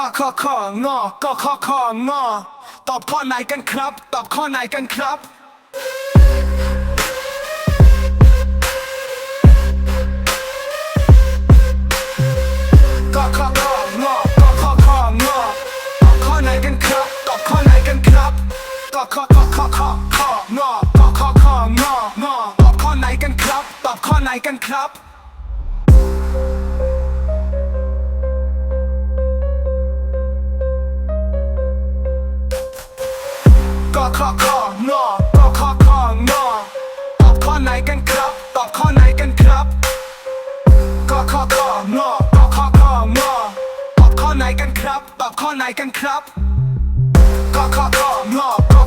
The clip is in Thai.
ก็ข้อข้องอก็ข้อข้องอตอบข้อไหนกันครับ ตอบข้อไหนกันครับก็ข้อข้องอก็ข้อข้องอตอบข้อไหนกันครับ ตอบข้อไหนกันครับก็ข้อข้อข้อข้อข้องอก็ข้อข้ององอตอบข้อไหนกันครับ ตอบข้อไหนกันครับ ก็ข้อข้องอก็ข้อข้องอตอบข้อไหนกันครับ ตอบข้อไหนกันครับก็ข้อข้องอก็ข้อข้องอตอบข้อไหนกันครับ ตอบข้อไหนกันครับก็ข้อข้องอก็